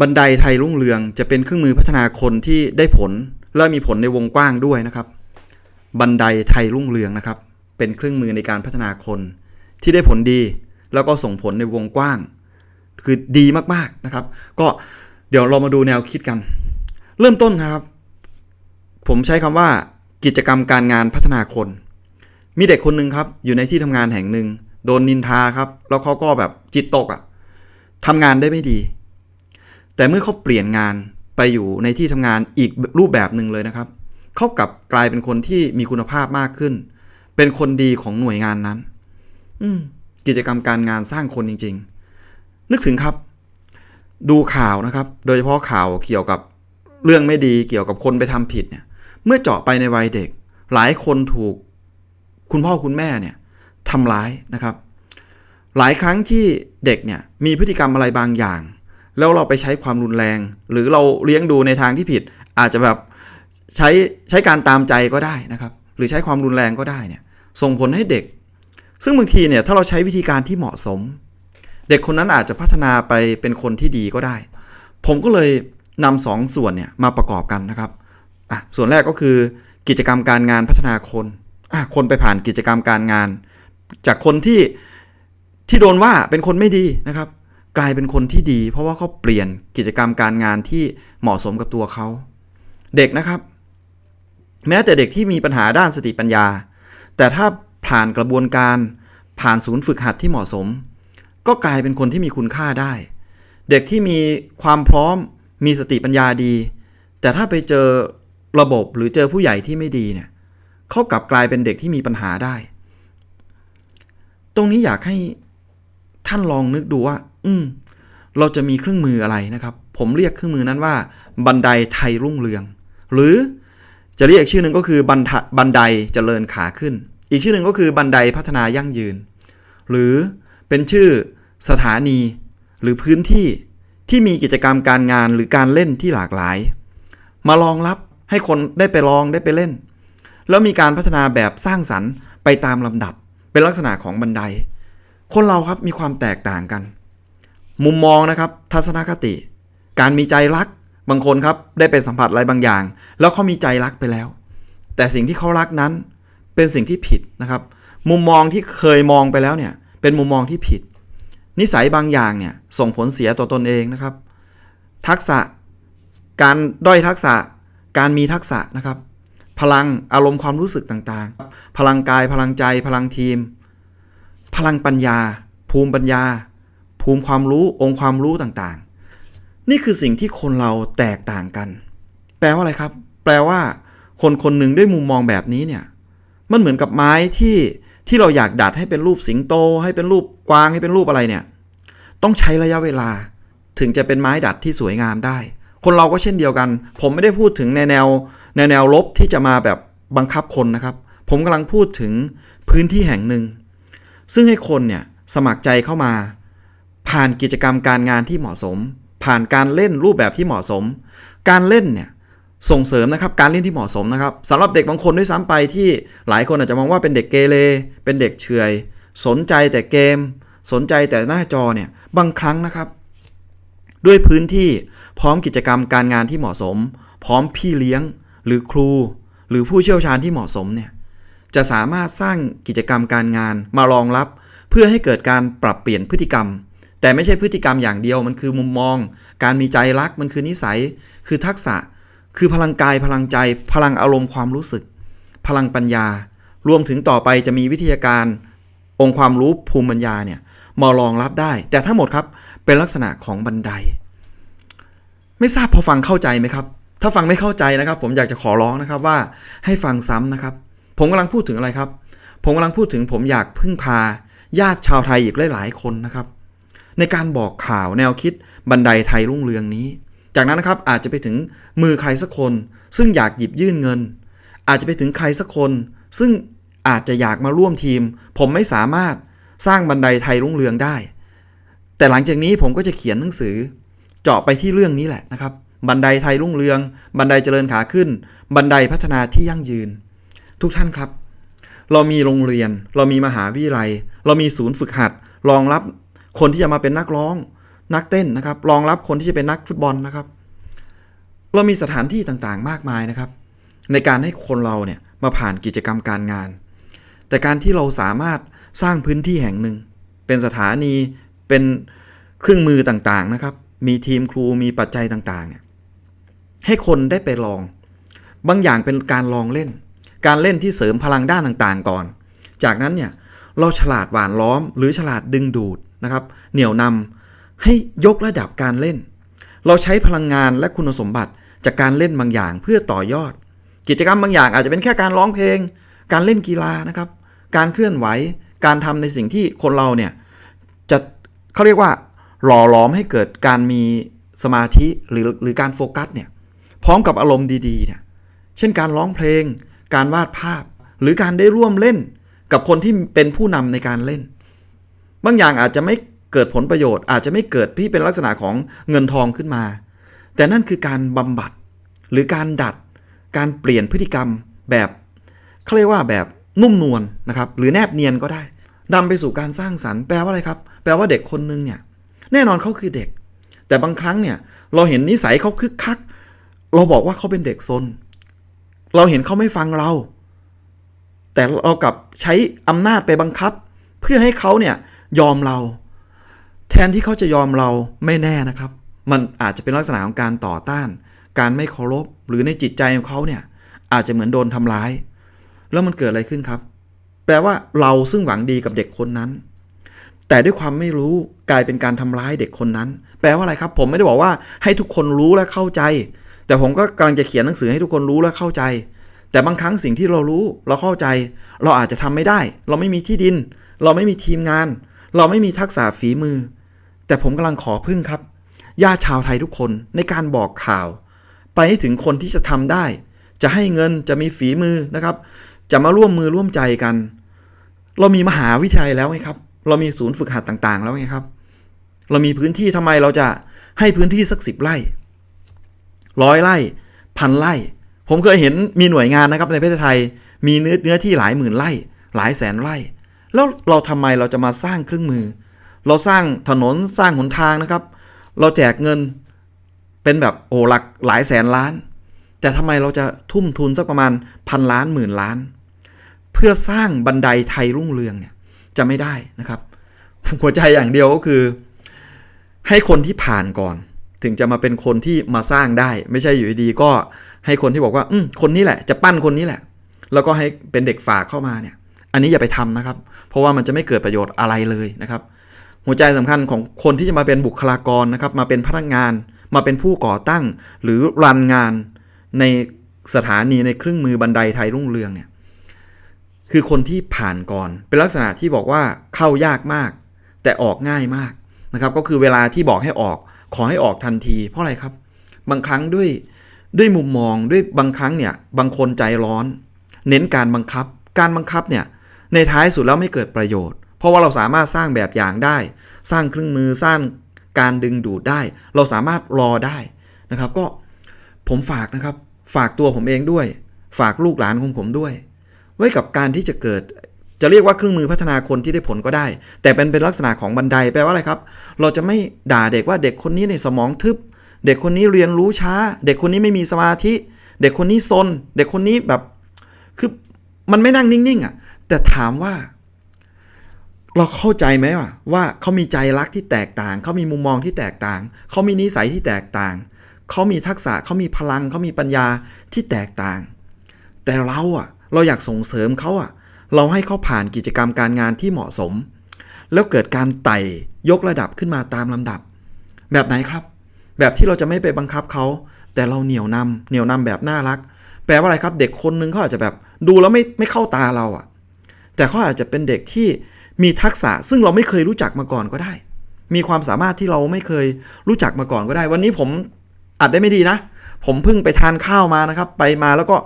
บันไดไทยรุ่งเรืองจะเป็นเครื่องมือพัฒนาคนที่ได้ผล และมีผลในวงกว้างด้วยนะครับ บันไดไทยรุ่งเรืองนะครับ เป็นเครื่องมือในการพัฒนาคนที่ได้ผลดี แล้วก็ส่งผลในวงกว้าง คือดีมากๆนะครับ ก็เดี๋ยวเรามาดูแนวคิดกัน เริ่มต้นนะครับ ผมใช้คำว่ากิจกรรมการงานพัฒนาคน มีเด็กคนหนึ่งครับอยู่ในที่ทำงานแห่งหนึ่งโดนนินทาครับ แล้วเขาก็แบบจิตตกอะ่ะทำงานได้ไม่ดี แต่เมื่อเขาเปลี่ยนงานไปอยู่ในที่ทำงานอีกรูปแบบหนึ่งเลยนะครับเขากลับกลายเป็นคนที่มีคุณภาพมากขึ้น เป็นคนดีของหน่วยงานนั้น อืกิจกรรมการงานสร้างคนจริง ๆ นึกถึงครับ ดูข่าวนะครับ โดยเฉพาะข่าวเกี่ยวกับเรื่องไม่ดีเกี่ยวกับคนไปทำผิดเนี่ย เมื่อเจาะไปในวัยเด็ก หลายคนถูกคุณพ่อคุณแม่เนี่ยทำร้ายนะครับ หลายครั้งที่เด็กเนี่ยมีพฤติกรรมอะไรบางอย่าง แล้วเราไปใช้ความรุนแรง หรือเราเลี้ยงดูในทางที่ผิด อาจจะแบบใช้ใช้การตามใจก็ได้นะครับ หรือใช้ความรุนแรงก็ได้เนี่ยส่งผลให้เด็ก ซึ่งบางทีเนี่ยถ้าเราใช้วิธีการที่เหมาะสม เด็กคนนั้นอาจจะพัฒนาไปเป็นคนที่ดีก็ได้ ผมก็เลยนำสองส่วนเนี่ยมาประกอบกันนะครับอะส่วนแรกก็คือกิจกรรมการงานพัฒนาคนอะคนไปผ่านกิจกรรมการงาน จากคนที่ที่โดนว่าเป็นคนไม่ดีนะครับ กลายเป็นคนที่ดี เพราะว่าเขาเปลี่ยนกิจกรรมการงานที่เหมาะสมกับตัวเขา เด็กนะครับ แม้แต่เด็กที่มีปัญหาด้านสติปัญญา แต่ถ้าผ่านกระบวนการผ่านศูนย์ฝึกหัดที่เหมาะสม ก็กลายเป็นคนที่มีคุณค่าได้ เด็กที่มีความพร้อมมีสติปัญญาดี แต่ถ้าไปเจอระบบหรือเจอผู้ใหญ่ที่ไม่ดีเนี่ยเขากลับกลายเป็นเด็กที่มีปัญหาได้ ตรงนี้อยากให้ท่านลองนึกดูว่า อืม เราจะมีเครื่องมืออะไรนะครับ ผมเรียกเครื่องมือนั้นว่า บันไดไทยรุ่งเรือง หรือจะเรียกชื่อหนึ่งก็คือบันทบันไดเจริญขาขึ้น อีกชื่อหนึ่งก็คือบันไดพัฒนายั่งยืน หรือเป็นชื่อสถานี หรือพื้นที่ที่มีกิจกรรมการงานหรือการเล่นที่หลากหลาย มารองรับให้คนได้ไปลองได้ไปเล่น แล้วมีการพัฒนาแบบสร้างสรรค์ไปตามลำดับ เป็นลักษณะของบันได คนเราครับมีความแตกต่างกัน มุมมองนะครับ ทัศนคติ การมีใจรักบางคนครับได้ไปสัมผัสอะไรบางอย่าง แล้วเขามีใจรักไปแล้ว แต่สิ่งที่เขารักนั้นเป็นสิ่งที่ผิดนะครับ มุมมองที่เคยมองไปแล้วเนี่ยเป็นมุมมองที่ผิด นิสัยบางอย่างเนี่ยส่งผลเสียต่อตนเองนะครับ ทักษะ การด้อยทักษะ การมีทักษะนะครับ พลังอารมณ์ความรู้สึกต่างๆ พลังกายพลังใจ พลังทีม พลังปัญญา ภูมิปัญญา ภูมิความรู้องค์ความรู้ต่างๆ นี่คือสิ่งที่คนเราแตกต่างกัน แปลว่าอะไรครับ แปลว่า คนคนหนึ่งด้วยมุมมองแบบนี้เนี่ยมันเหมือนกับไม้ที่ที่เราอยากดัดให้เป็นรูปสิงโต ให้เป็นรูปกวางให้เป็นรูปอะไรเนี่ย ต้องใช้ระยะเวลา ถึงจะเป็นไม้ดัดที่สวยงามได้ คนเราก็เช่นเดียวกัน ผมไม่ได้พูดถึงในแนวในแนวลบที่จะมาแบบบังคับคนนะครับ ผมกำลังพูดถึงพื้นที่แห่งหนึ่ง ซึ่งให้คนเนี่ยสมัครใจเข้ามา ผ่านกิจกรรมการงานที่เหมาะสม ผ่านการเล่นรูปแบบที่เหมาะสม การเล่นเนี่ยส่งเสริมนะครับการเล่นที่เหมาะสมนะครับสำหรับเด็กบางคนด้วยซ้ำไปที่หลายคนอาจจะมองว่าเป็นเด็กเกเรเป็นเด็กเฉยสนใจแต่เกม สนใจแต่หน้าจอเนี่ยบางครั้งนะครับ ด้วยพื้นที่พร้อมกิจกรรมการงานที่เหมาะสม พร้อมพี่เลี้ยง หรือครู หรือผู้เชี่ยวชาญที่เหมาะสมเนี่ยจะสามารถสร้างกิจกรรมการงานมารองรับ เพื่อให้เกิดการปรับเปลี่ยนพฤติกรรม แต่ไม่ใช่พฤติกรรมอย่างเดียวมันคือมุมมอง การมีใจรักมันคือนิสัย คือทักษะ คือพลังกายพลังใจ พลังอารมณ์ความรู้สึก พลังปัญญา รวมถึงต่อไปจะมีวิทยาการ องค์ความรู้ภูมิปัญญาเนี่ยมารองรับได้ แต่ทั้งหมดครับเป็นลักษณะของบันได ไม่ทราบพอฟังเข้าใจไหมครับ ถ้าฟังไม่เข้าใจนะครับ ผมอยากจะขอร้องนะครับว่าให้ฟังซ้ำนะครับ ผมกำลังพูดถึงอะไรครับ ผมกำลังพูดถึงผมอยากพึ่งพาญาติชาวไทยอีกหลายๆคนนะครับ ในการบอกข่าวแนวคิดบันไดไทยรุ่งเรืองนี้ จากนั้นนะครับอาจจะไปถึงมือใครสักคน ซึ่งอยากหยิบยื่นเงิน อาจจะไปถึงใครสักคน ซึ่งอาจจะอยากมาร่วมทีม ผมไม่สามารถสร้างบันไดไทยรุ่งเรืองได้ แต่หลังจากนี้ผมก็จะเขียนหนังสือ เจาะไปที่เรื่องนี้แหละนะครับ บันไดไทยรุ่งเรือง บันไดเจริญขาขึ้น บันไดพัฒนาที่ยั่งยืน ทุกท่านครับ เรามีโรงเรียน เรามีมหาวิทยาลัย เรามีศูนย์ฝึกหัดรองรับ คนที่จะมาเป็นนักร้อง นักเต้นนะครับ รองรับคนที่จะเป็นนักฟุตบอลนะครับ เรามีสถานที่ต่างๆ มากมายนะครับ ในการให้คนเราเนี่ยมาผ่านกิจกรรมการงาน แต่การที่เราสามารถสร้างพื้นที่แห่งหนึ่ง เป็นสถานีเป็นเครื่องมือต่างๆนะครับ มีทีมครูมีปัจจัยต่างๆเนี่ยให้คนได้ไปลอง บางอย่างเป็นการลองเล่น การเล่นที่เสริมพลังด้านต่างๆ ก่อน จากนั้นเนี่ยเราฉลาดหวานล้อมหรือฉลาดดึงดูด นะครับ เหนี่ยวนำให้ยกระดับการเล่น เราใช้พลังงานและคุณสมบัติจากการเล่นบางอย่างเพื่อต่อยอด กิจกรรมบางอย่างอาจจะเป็นแค่การร้องเพลง การเล่นกีฬานะครับ การเคลื่อนไหว การทำในสิ่งที่คนเราเนี่ยจะเขาเรียกว่าหล่อหลอมให้เกิดการมีสมาธิหรือหรือการโฟกัสเนี่ยพร้อมกับอารมณ์ดีๆเนี่ยเช่นการร้องเพลง การวาดภาพ หรือการได้ร่วมเล่น กับคนที่เป็นผู้นำในการเล่น บางอย่างอาจจะไม่เกิดผลประโยชน์ อาจจะไม่เกิดที่เป็นลักษณะของเงินทองขึ้นมา แต่นั่นคือการบำบัดหรือการดัด การเปลี่ยนพฤติกรรมแบบเขาเรียกว่าแบบนุ่มนวลนะครับหรือแนบเนียนก็ได้นำไปสู่การสร้างสรรค์แปลว่าอะไรครับ แปลว่าเด็กคนนึงเนี่ยแน่นอนเขาคือเด็ก แต่บางครั้งเนี่ยเราเห็นนิสัยเขาคึกคัก เราบอกว่าเขาเป็นเด็กซนเราเห็นเขาไม่ฟังเรา แต่เรากลับใช้อำนาจไปบังคับ เพื่อให้เขาเนี่ย ยอมเรา แทนที่เขาจะยอมเราไม่แน่นะครับ มันอาจจะเป็นลักษณะของการต่อต้าน การไม่เคารพหรือในจิตใจของเขาเนี่ยอาจจะเหมือนโดนทำร้าย แล้วมันเกิดอะไรขึ้นครับ แปลว่าเราซึ่งหวังดีกับเด็กคนนั้น แต่ด้วยความไม่รู้กลายเป็นการทำร้ายเด็กคนนั้น แปลว่าอะไรครับ ผมไม่ได้บอกว่าให้ทุกคนรู้และเข้าใจ แต่ผมก็กำลังจะเขียนหนังสือให้ทุกคนรู้และเข้าใจ แต่บางครั้งสิ่งที่เรารู้เราเข้าใจ เราอาจจะทำไม่ได้ เราไม่มีที่ดิน เราไม่มีทีมงาน เราไม่มีทักษะฝีมือ แต่ผมกำลังขอพึ่งครับญาติชาวไทยทุกคนในการบอกข่าว ไปให้ถึงคนที่จะทำได้ จะให้เงินจะมีฝีมือนะครับ จะมาร่วมมือร่วมใจกัน เรามีมหาวิทยาลัยแล้วไงครับ เรามีศูนย์ฝึกหัดต่างๆ แล้วไงครับ เรามีพื้นที่ทำไมเราจะให้พื้นที่สักสิบไร่ร้อยไร่พันไร่ ผมเคยเห็นมีหน่วยงานนะครับในประเทศไทย มีเนื้อเนื้อที่หลายหมื่นไร่ หลายแสนไร่ แล้วเราทำไมเราจะมาสร้างเครื่องมือ เราสร้างถนนสร้างหนทางนะครับ เราแจกเงินเป็นแบบโอ้หลักหลายแสนล้าน แต่ทำไมเราจะทุ่มทุนสักประมาณพันล้านหมื่นล้าน เพื่อสร้างบันไดไทยรุ่งเรืองเนี่ยจะไม่ได้นะครับ หัวใจอย่างเดียวก็คือ ให้คนที่ผ่านก่อน ถึงจะมาเป็นคนที่มาสร้างได้ ไม่ใช่อยู่ดีๆก็ให้คนที่บอกว่า อืมคนนี้แหละ จะปั้นคนนี้แหละ แล้วก็ให้เป็นเด็กฝากเข้ามาเนี่ย อันนี้อย่าไปทำนะครับ เพราะว่ามันจะไม่เกิดประโยชน์อะไรเลยนะครับ หัวใจสำคัญของคนที่จะมาเป็นบุคลากรนะครับ มาเป็นพนักงาน มาเป็นผู้ก่อตั้ง หรือรันงานในสถานีในเครื่องมือบันไดไทยรุ่งเรืองเนี่ยคือคนที่ผ่านก่อน เป็นลักษณะที่บอกว่าเข้ายากมาก แต่ออกง่ายมากนะครับ ก็คือเวลาที่บอกให้ออกขอให้ออกทันที เพราะอะไรครับ บางครั้งด้วยด้วยมุมมองด้วยบางครั้งเนี่ยบางคนใจร้อน เน้นการบังคับ การบังคับเนี่ย ในท้ายสุดแล้วไม่เกิดประโยชน์ เพราะว่าเราสามารถสร้างแบบอย่างได้ สร้างเครื่องมือสร้างการดึงดูดได้ เราสามารถรอได้นะครับ ก็ผมฝากนะครับ ฝากตัวผมเองด้วย ฝากลูกหลานของผมด้วย ไว้กับการที่จะเกิดจะเรียกว่าเครื่องมือพัฒนาคนที่ได้ผลก็ได้ แต่เป็นเป็นลักษณะของบันไดแปลว่าอะไรครับ เราจะไม่ด่าเด็กว่าเด็กคนนี้ในสมองทึบ เด็กคนนี้เรียนรู้ช้า เด็กคนนี้ไม่มีสมาธิ เด็กคนนี้ซน เด็กคนนี้แบบคือมันไม่นั่งนิ่งๆอะ แต่ถามว่า เราเข้าใจไหมว่าว่าเขามีใจรักที่แตกต่างเขามีมุมมองที่แตกต่างเขามีนิสัยที่แตกต่างเขามีทักษะเขามีพลังเขามีปัญญาที่แตกต่าง แต่เราอะ เราอยากส่งเสริมเขาอะ เราให้เขาผ่านกิจกรรมการงานที่เหมาะสม แล้วเกิดการไต่ยกระดับขึ้นมาตามลำดับ แบบไหนครับ แบบที่เราจะไม่ไปบังคับเขาแต่เราเหนี่ยวนำเหนี่ยวนำแบบน่ารัก แปลว่าอะไรครับ เด็กคนนึงเขาอาจจะแบบ ดูแล้วไม่ไม่เข้าตาเราอะ แต่เขาอาจจะเป็นเด็กที่มีทักษะซึ่งเราไม่เคยรู้จักมาก่อนก็ได้ มีความสามารถที่เราไม่เคยรู้จักมาก่อนก็ได้ วันนี้ผมอัดได้ไม่ดีนะ ผมเพิ่งไปทานข้าวมานะครับ ไปมาแล้วก็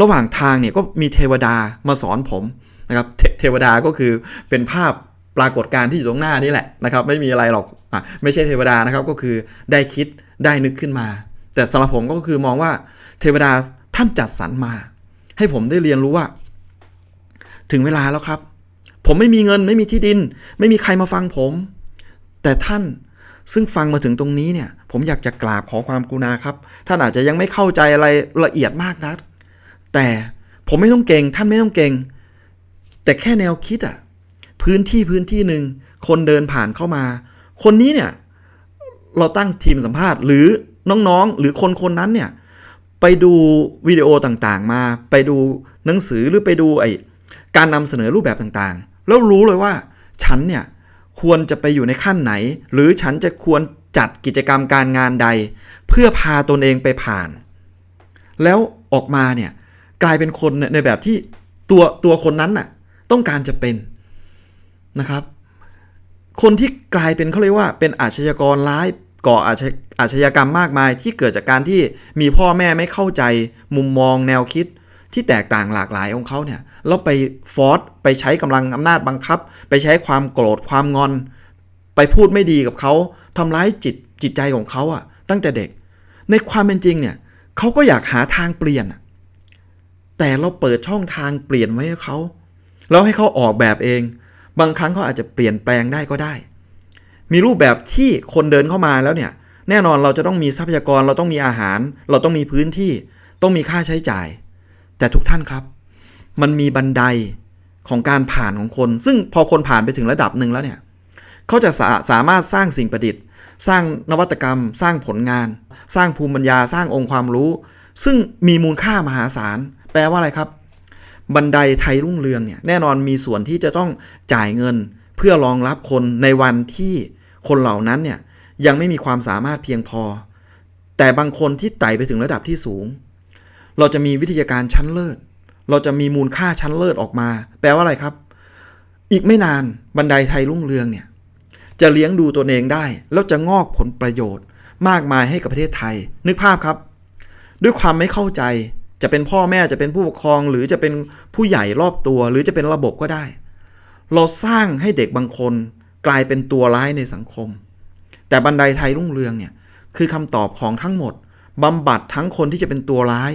ระหว่างทางเนี่ยก็มีเทวดามาสอนผมนะครับเทเทวดาก็คือเป็นภาพปรากฏการณ์ที่อยู่ตรงหน้านี่แหละนะครับ ไม่มีอะไรหรอกอะไม่ใช่เทวดานะครับก็คือได้คิดได้นึกขึ้นมา แต่สำหรับผมก็คือมองว่าเทวดาท่านจัดสรรมา ให้ผมได้เรียนรู้ว่า ถึงเวลาแล้วครับ ผมไม่มีเงินไม่มีที่ดิน ไม่มีใครมาฟังผม แต่ท่านซึ่งฟังมาถึงตรงนี้เนี่ย ผมอยากจะกราบขอความกรุณาครับ ท่านอาจจะยังไม่เข้าใจอะไรละเอียดมากนัก แต่ผมไม่ต้องเก่ง ท่านไม่ต้องเก่ง แต่แค่แนวคิดอะพื้นที่พื้นที่หนึ่งคนเดินผ่านเข้ามา คนนี้เนี่ย เราตั้งทีมสัมภาษณ์ หรือน้องๆ หรือคนคนนั้นเนี่ย ไปดูวิดีโอต่างๆมา ไปดูหนังสือหรือไปดูไอ การนำเสนอรูปแบบต่างๆ แล้วรู้เลยว่าฉันเนี่ยควรจะไปอยู่ในขั้นไหน หรือฉันจะควรจัดกิจกรรมการงานใด เพื่อพาตนเองไปผ่าน แล้วออกมาเนี่ยกลายเป็นคนในแบบที่ตัวตัวคนนั้นน่ะต้องการจะเป็นนะครับ คนที่กลายเป็นเขาเรียกว่าเป็นอาชญากรร้ายก่ออาชญอาชญากรรมมากมายที่เกิดจากการที่มีพ่อแม่ไม่เข้าใจ มุมมองแนวคิด ที่แตกต่างหลากหลายของเขาเนี่ยแล้วไปฟอร์สไปใช้กำลังอำนาจบังคับ ไปใช้ความโกรธความงอน ไปพูดไม่ดีกับเขาทำร้ายจิตจิตใจของเขาอะตั้งแต่เด็ก ในความเป็นจริงเนี่ยเขาก็อยากหาทางเปลี่ยนแต่เราเปิดช่องทางเปลี่ยนไว้ให้เขาแล้วให้เขาออกแบบเอง บางครั้งเขาอาจจะเปลี่ยนแปลงได้ก็ได้ มีรูปแบบที่คนเดินเข้ามาแล้วเนี่ย แน่นอนเราจะต้องมีทรัพยากรเราต้องมีอาหาร เราต้องมีพื้นที่ ต้องมีค่าใช้จ่าย แต่ทุกท่านครับ มันมีบันไดของการผ่านของคน ซึ่งพอคนผ่านไปถึงระดับหนึ่งแล้วเนี่ยเขาจะสาสามารถสร้างสิ่งประดิษฐ์ สร้างนวัตกรรม สร้างผลงาน สร้างภูมิปัญญาสร้างองค์ความรู้ ซึ่งมีมูลค่ามหาศาล แปลว่าอะไรครับ บันไดไทยรุ่งเรืองเนี่ยแน่นอนมีส่วนที่จะต้องจ่ายเงิน เพื่อรองรับคนในวันที่คนเหล่านั้นเนี่ยยังไม่มีความสามารถเพียงพอ แต่บางคนที่ไต่ไปถึงระดับที่สูง เราจะมีวิทยาการชั้นเลิศ เราจะมีมูลค่าชั้นเลิศออกมา แปลว่าอะไรครับ อีกไม่นานบันไดไทยรุ่งเรืองเนี่ยจะเลี้ยงดูตัวเองได้ แล้วจะงอกผลประโยชน์ มากมายให้กับประเทศไทย นึกภาพครับ ด้วยความไม่เข้าใจจะเป็นพ่อแม่จะเป็นผู้ปกครอง หรือจะเป็นผู้ใหญ่รอบตัว หรือจะเป็นระบบก็ได้ เราสร้างให้เด็กบางคนกลายเป็นตัวร้ายในสังคม แต่บันไดไทยรุ่งเรืองเนี่ยคือคำตอบของทั้งหมดบำบัดทั้งคนที่จะเป็นตัวร้าย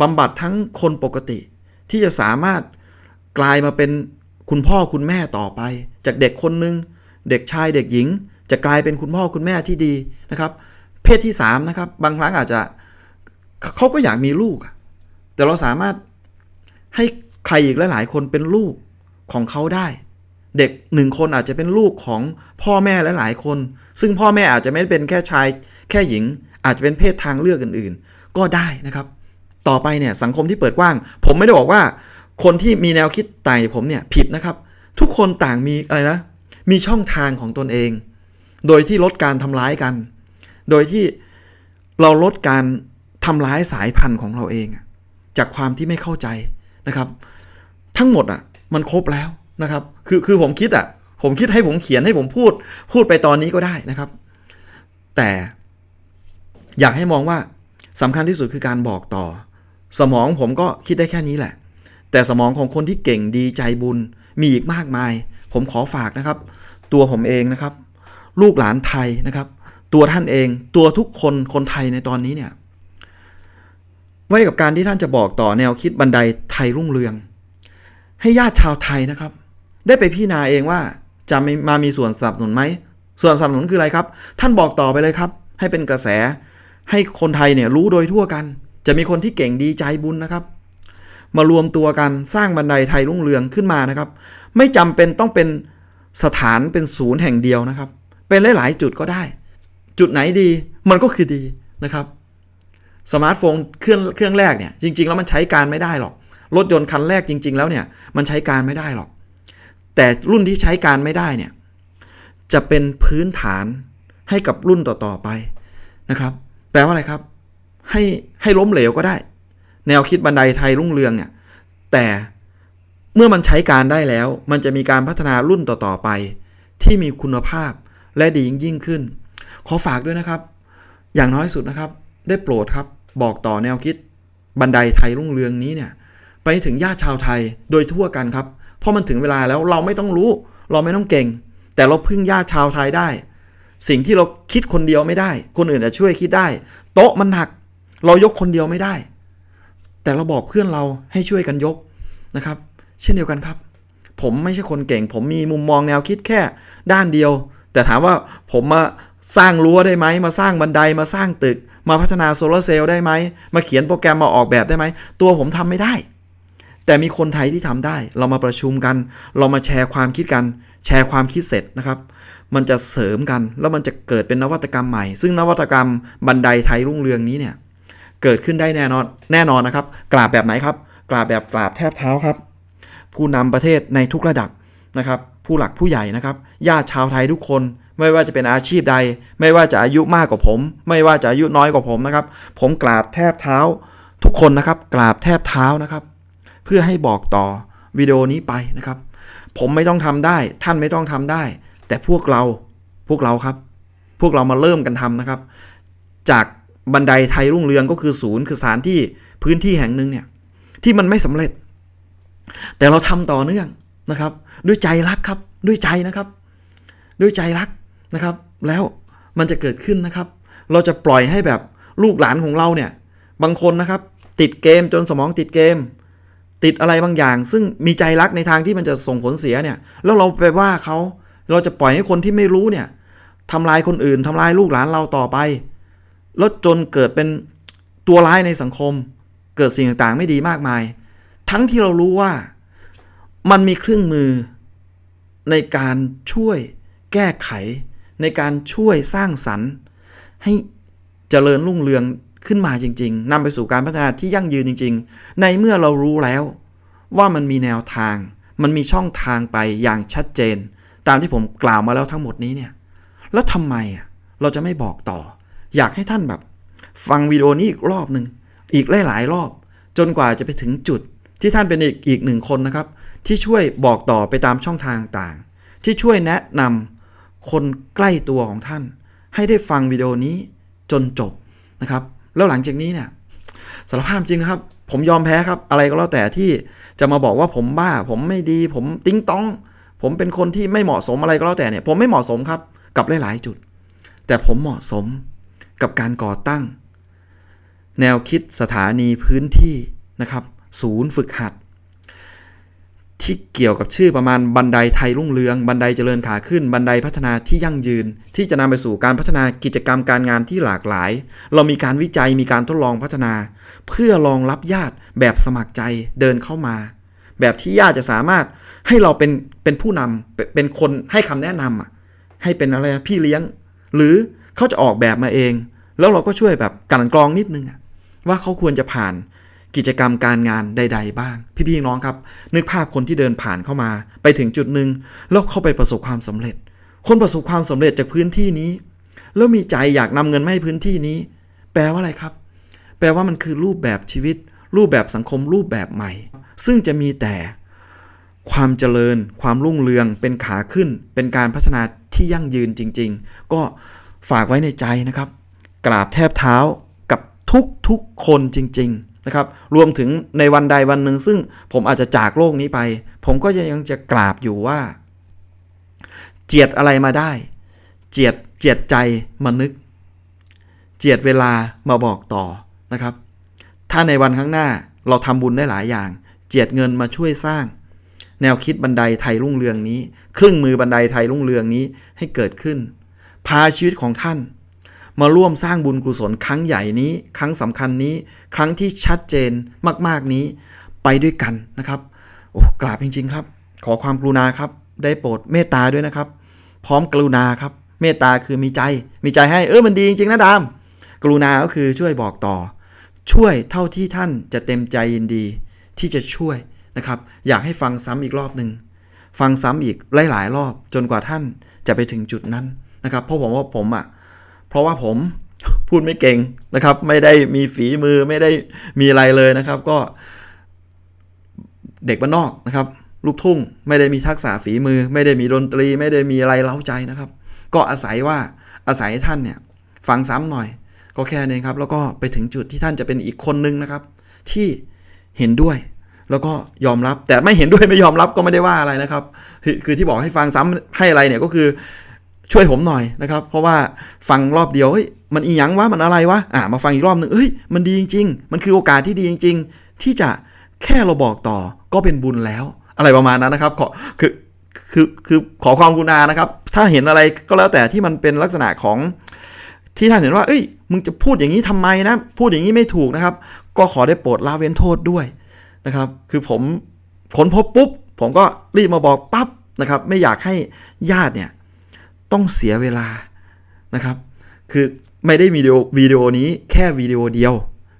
บำบัดทั้งคนปกติ ที่จะสามารถกลายมาเป็นคุณพ่อคุณแม่ต่อไป จากเด็กคนหนึ่งเด็กชายเด็กหญิง จะกลายเป็นคุณพ่อคุณแม่ที่ดีนะครับ เพศที่3นะครับบางครั้งอาจจะเขาก็อยากมีลูก แต่เราสามารถให้ใครอีกหลายๆคนเป็นลูกของเขาได้ เด็กหนึ่งคนอาจจะเป็นลูกของพ่อแม่หลายๆคน ซึ่งพ่อแม่อาจจะไม่เป็นแค่ชาย แค่หญิง อาจจะเป็นเพศทางเลือกอื่น ๆ ก็ได้นะครับ ต่อไปเนี่ยสังคมที่เปิดกว้าง ผมไม่ได้บอกว่าคนที่มีแนวคิดต่างจากผมเนี่ยผิดนะครับ ทุกคนต่างมีอะไรนะ มีช่องทางของตนเอง โดยที่ลดการทำร้ายกัน โดยที่เราลดการทำร้ายสายพันธุ์ของเราเอง จากความที่ไม่เข้าใจนะครับ ทั้งหมดอะมันครบแล้วนะครับ คือคือผมคิดอะ ผมคิดให้ผมเขียนให้ผมพูด พูดไปตอนนี้ก็ได้นะครับ แต่อยากให้มองว่าสำคัญที่สุดคือการบอกต่อ สมองผมก็คิดได้แค่นี้แหละ แต่สมองของคนที่เก่งดีใจบุญมีอีกมากมาย ผมขอฝากนะครับ ตัวผมเองนะครับ ลูกหลานไทยนะครับ ตัวท่านเองตัวทุกคนคนไทยในตอนนี้เนี่ยไว้กับการที่ท่านจะบอกต่อแนวคิดบันไดไทยรุ่งเรือง ให้ญาติชาวไทยนะครับ ได้ไปพิจารณาเองว่าจะมมามีส่วนสนับสนุนไหมส่วนสนับสนุนคืออะไรครับ ท่านบอกต่อไปเลยครับ ให้เป็นกระแส ให้คนไทยเนี่ยรู้โดยทั่วกัน จะมีคนที่เก่งดีใจบุญนะครับ มารวมตัวกันสร้างบันไดไทยรุ่งเรืองขึ้นมานะครับ ไม่จำเป็นต้องเป็นสถานเป็นศูนย์แห่งเดียวนะครับ เป็นหลายๆจุดก็ได้ จุดไหนดีมันก็คือดีนะครับสมาร์ทโฟนเครื่องเครื่องแรกเนี่ยจริง ๆ แล้วมันใช้การไม่ได้หรอก รถยนต์คันแรกจริง ๆ แล้วเนี่ยมันใช้การไม่ได้หรอก แต่รุ่นที่ใช้การไม่ได้เนี่ยจะเป็นพื้นฐานให้กับรุ่นต่อๆไปนะครับ แปลว่าอะไรครับ ให้ให้ล้มเหลวก็ได้ แนวคิดบันไดไทยรุ่งเรืองเนี่ยแต่เมื่อมันใช้การได้แล้ว มันจะมีการพัฒนารุ่นต่อๆไป ที่มีคุณภาพและดียิ่งยิ่งขึ้น ขอฝากด้วยนะครับ อย่างน้อยสุดนะครับ ได้โปรดครับบอกต่อแนวคิดบันไดไทยรุ่งเรืองนี้เนี่ยไปถึงญาติชาวไทยโดยทั่วกันครับเพราะมันถึงเวลาแล้วเราไม่ต้องรู้ เราไม่ต้องเก่ง แต่เราพึ่งญาติชาวไทยได้ สิ่งที่เราคิดคนเดียวไม่ได้ คนอื่นจะช่วยคิดได้ โต๊ะมันหนัก เรายกคนเดียวไม่ได้ แต่เราบอกเพื่อนเราให้ช่วยกันยกนะครับ เช่นเดียวกันครับ ผมไม่ใช่คนเก่ง ผมมีมุมมองแนวคิดแค่ด้านเดียว แต่ถามว่าผมมาสร้างรั้วได้ไหม มาสร้างบันไดมาสร้างตึก มาพัฒนาโซลาร์เซลล์ได้ไหม มาเขียนโปรแกรมมาออกแบบได้ไหม ตัวผมทำไม่ได้ แต่มีคนไทยที่ทำได้ เรามาประชุมกัน เรามาแชร์ความคิดกัน แชร์ความคิดเสร็จนะครับ มันจะเสริมกันแล้วมันจะเกิดเป็นนวัตกรรมใหม่ ซึ่งนวัตกรรมบันไดไทยรุ่งเรืองนี้เนี่ย เกิดขึ้นได้แน่นอนแน่นอนนะครับ กราบแบบไหนครับ กราบแบบกราบแทบเท้าครับ ผู้นำประเทศในทุกระดับนะครับ ผู้หลักผู้ใหญ่นะครับญาติชาวไทยทุกคน ไม่ว่าจะเป็นอาชีพใด ไม่ว่าจะอายุมากกว่าผม ไม่ว่าจะอายุน้อยกว่าผมนะครับ ผมกราบแทบเท้า ทุกคนนะครับ กราบแทบเท้านะครับ เพื่อให้บอกต่อวิดีโอนี้ไปนะครับ ผมไม่ต้องทำได้ ท่านไม่ต้องทำได้ แต่พวกเราพวกเราครับ พวกเรามาเริ่มกันทำนะครับ จาก บันไดไทยรุ่งเรืองก็คือศูนย์คือสถานที่พื้นที่แห่งหนึ่งเนี่ยที่มันไม่สำเร็จ แต่เราทำต่อเนื่องนะครับ ด้วยใจรักครับด้วยใจนะครับ ด้วยใจรักนะครับ แล้วมันจะเกิดขึ้นนะครับ เราจะปล่อยให้แบบลูกหลานของเราเนี่ยบางคนนะครับ ติดเกมจนสมองติดเกม ติดอะไรบางอย่าง ซึ่งมีใจรักในทางที่มันจะส่งผลเสียเนี่ยแล้วเราไปว่าเขาเราจะปล่อยให้คนที่ไม่รู้เนี่ยทำลายคนอื่นทำลายลูกหลานเราต่อไป แล้วจนเกิดเป็นตัวร้ายในสังคม เกิดสิ่งต่างๆ ไม่ดีมากมาย ทั้งที่เรารู้ว่ามันมีเครื่องมือในการช่วยแก้ไข ในการช่วยสร้างสรรค์ให้เจริญรุ่งเรืองขึ้นมาจริง ๆนำไปสู่การพัฒนาที่ยั่งยืนจริง ๆ ในเมื่อเรารู้แล้ว ว่ามันมีแนวทาง มันมีช่องทางไปอย่างชัดเจน ตามที่ผมกล่าวมาแล้วทั้งหมดนี้เนี่ย แล้วทำไมเราจะไม่บอกต่อ อยากให้ท่านแบบ ฟังวิดีโอนี้อีกรอบหนึ่งอีกหลายๆรอบ จนกว่าจะไปถึงจุดที่ท่านเป็นอีกอีกหนึ่งคนนะครับ ที่ช่วยบอกต่อไปตามช่องทางต่าง ที่ช่วยแนะนำคนใกล้ตัวของท่าน ให้ได้ฟังวิดีโอนี้จนจบนะครับ แล้วหลังจากนี้เนี่ยสารภาพจริงนะครับ ผมยอมแพ้ครับ อะไรก็แล้วแต่ที่จะมาบอกว่าผมบ้า ผมไม่ดี ผมติ้งต้อง ผมเป็นคนที่ไม่เหมาะสมอะไรก็แล้วแต่เนี่ย ผมไม่เหมาะสมครับ กับหลายๆจุด แต่ผมเหมาะสม กับการก่อตั้ง แนวคิดสถานีพื้นที่นะครับ ศูนย์ฝึกหัด ที่เกี่ยวกับชื่อประมาณบันไดไทยรุ่งเรือง บันไดเจริญขาขึ้น บันไดพัฒนาที่ยั่งยืน ที่จะนำไปสู่การพัฒนากิจกรรมการงานที่หลากหลาย เรามีการวิจัยมีการทดลองพัฒนา เพื่อรองรับญาติแบบสมัครใจเดินเข้ามา แบบที่ญาติจะสามารถให้เราเป็นเป็นผู้นำเป็นเป็นคนให้คำแนะนำอะให้เป็นอะไรพี่เลี้ยง หรือเขาจะออกแบบมาเอง แล้วเราก็ช่วยแบบกันกรองนิดนึงว่าเขาควรจะผ่านกิจกรรมการงานใด ๆ บ้าง พี่ๆน้องครับ นึกภาพคนที่เดินผ่านเข้ามา ไปถึงจุดหนึ่งแล้วเข้าไปประสบความสำเร็จ คนประสบความสำเร็จจากพื้นที่นี้ แล้วมีใจอยากนำเงินมาให้พื้นที่นี้ แปลว่าอะไรครับ แปลว่ามันคือรูปแบบชีวิต รูปแบบสังคมรูปแบบใหม่ ซึ่งจะมีแต่ความเจริญ ความรุ่งเรือง เป็นขาขึ้น เป็นการพัฒนาที่ยั่งยืนจริง ๆ ก็ฝากไว้ในใจนะครับ กราบแทบเท้ากับทุกทุกๆคนจริง ๆนะครับ รวมถึงในวันใดวันหนึ่งซึ่งผมอาจจะจากโลกนี้ไป ผมก็ยังจะกราบอยู่ว่า เจียดอะไรมาได้ เจียดเจียดใจมานึก เจียดเวลามาบอกต่อนะครับ ถ้าในวันข้างหน้าเราทำบุญได้หลายอย่าง เจียดเงินมาช่วยสร้าง แนวคิดบันไดไทยรุ่งเรืองนี้ ครึ่งมือบันไดไทยรุ่งเรืองนี้ให้เกิดขึ้น พาชีวิตของท่าน มาร่วมสร้างบุญกุศลครั้งใหญ่นี้ ครั้งสำคัญนี้ ครั้งที่ชัดเจนมากๆนี้ไปด้วยกันนะครับโอ้กราบจริง ๆ ครับ ขอความกรุณาครับ ได้โปรดเมตตาด้วยนะครับ พร้อมกรุณาครับ เมตตาคือมีใจ มีใจให้เออมันดีจริงๆนะดาม กรุณาก็คือช่วยบอกต่อ ช่วยเท่าที่ท่านจะเต็มใจยินดี ที่จะช่วยนะครับ อยากให้ฟังซ้ำอีกรอบหนึ่งฟังซ้ำอีกหลายๆรอบจนกว่าท่านจะไปถึงจุดนั้นนะครับ เพราะผมว่าผมอะ เพราะว่าผมพูดไม่เก่งนะครับ ไม่ได้มีฝีมือไม่ได้มีอะไรเลยนะครับ ก็เด็กบ้านนอกนะครับ ลูกทุ่งไม่ได้มีทักษะฝีมือ ไม่ได้มีดนตรี ไม่ได้มีอะไรเล้าใจนะครับ ก็อาศัยว่าอาศัยท่านเนี่ยฟังซ้ำหน่อย ก็แค่นี้ครับ แล้วก็ไปถึงจุดที่ท่านจะเป็นอีกคนนึงนะครับ ที่เห็นด้วยแล้วก็ยอมรับแต่ไม่เห็นด้วยไม่ยอมรับก็ไม่ได้ว่าอะไรนะครับ คือคือที่บอกให้ฟังซ้ำให้อะไรเนี่ยก็คือ ช่วยผมหน่อยนะครับ เพราะว่าฟังรอบเดียวเฮ้ยมันอีหยังวะมันอะไรวะอ่ามาฟังอีกรอบหนึ่งเฮ้ยมันดีจริง ๆ มันคือโอกาสที่ดีจริง ๆ ที่จะแค่เราบอกต่อก็เป็นบุญแล้ว อะไรประมาณนั้นนะครับขอคือคือคือขอความกรุณานะครับ ถ้าเห็นอะไรก็แล้วแต่ที่มันเป็นลักษณะของที่ท่านเห็นว่า เอ้ย มึงจะพูดอย่างนี้ทำไมนะ พูดอย่างนี้ไม่ถูกนะครับ ก็ขอได้โปรดละเว้นโทษด้วยนะครับ คือผมค้นพบปุ๊บ ผมก็รีบมาบอกปั๊บนะครับ ไม่อยากให้ญาติเนี่ย ต้องเสียเวลานะครับ คือไม่ได้วิดีโอวิดีโอนี้แค่วิดีโอเดียว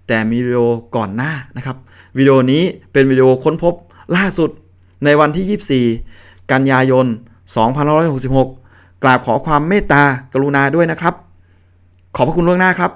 แต่มีวิดีโอก่อนหน้านะครับวิดีโอนี้เป็นวิดีโอค้นพบล่าสุดในวันที่ 24 กันยายน 2566 กราบขอความเมตตากรุณาด้วยนะครับ ขอบพระคุณล่วงหน้าครับ